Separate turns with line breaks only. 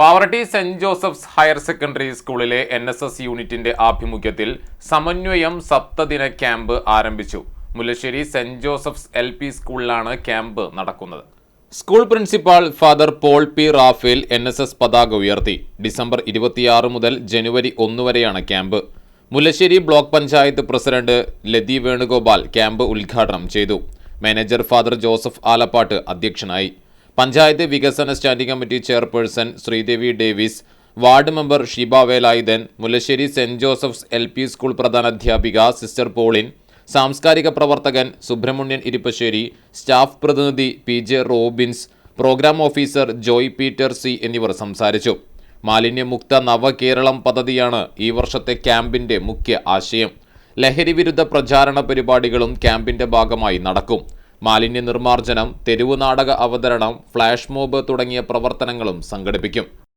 പാവറട്ടി സെന്റ് Joseph's higher secondary സ്കൂളിലെ N S S യൂണിറ്റിന്റെ ആഭിമുഖ്യത്തിൽ സമന്വയം സപ്തദിന ക്യാമ്പ് ആരംഭിച്ചു. Mullassery saint Joseph's L P സ്കൂളിലാണ് ക്യാമ്പ് നടക്കുന്നത്. School principal father Paul P Raphael N S S പതാക ഉയർത്തി. ഡിസംബർ ഇരുപത്തിയാറ് മുതൽ ജനുവരി ഒന്ന് വരെയാണ് camp. Mullassery block panchayat president Lathi Venugopal camp ഉദ്ഘാടനം ചെയ്തു. മാനേജർ ഫാദർ ജോസഫ് ആലപ്പാട്ട് അധ്യക്ഷനായി. പഞ്ചായത്ത് വികസന standing committee chairperson Sreedevi Davis ward member Shiba Velayudhan Mullassery saint Joseph's L P school പ്രധാനാധ്യാപിക സിസ്റ്റർ പോളിൻ സാംസ്കാരിക പ്രവർത്തകൻ സുബ്രഹ്മണ്യൻ ഇരിപ്പശ്ശേരി സ്റ്റാഫ് പ്രതിനിധി P J Robins programme officer Joy Peter C എന്നിവർ സംസാരിച്ചു. മാലിന്യമുക്ത നവകേരളം പദ്ധതിയാണ് ഈ വർഷത്തെ ക്യാമ്പിന്റെ മുഖ്യ ആശയം. ലഹരി വിരുദ്ധ പ്രചാരണ പരിപാടികളും ക്യാമ്പിന്റെ ഭാഗമായി നടക്കും. മാലിന്യ നിർമ്മാർജനം തെരുവു നാടക അവതരണം ഫ്ലാഷ് മോബ് തുടങ്ങിയ പ്രവർത്തനങ്ങളും സംഘടിപ്പിക്കും.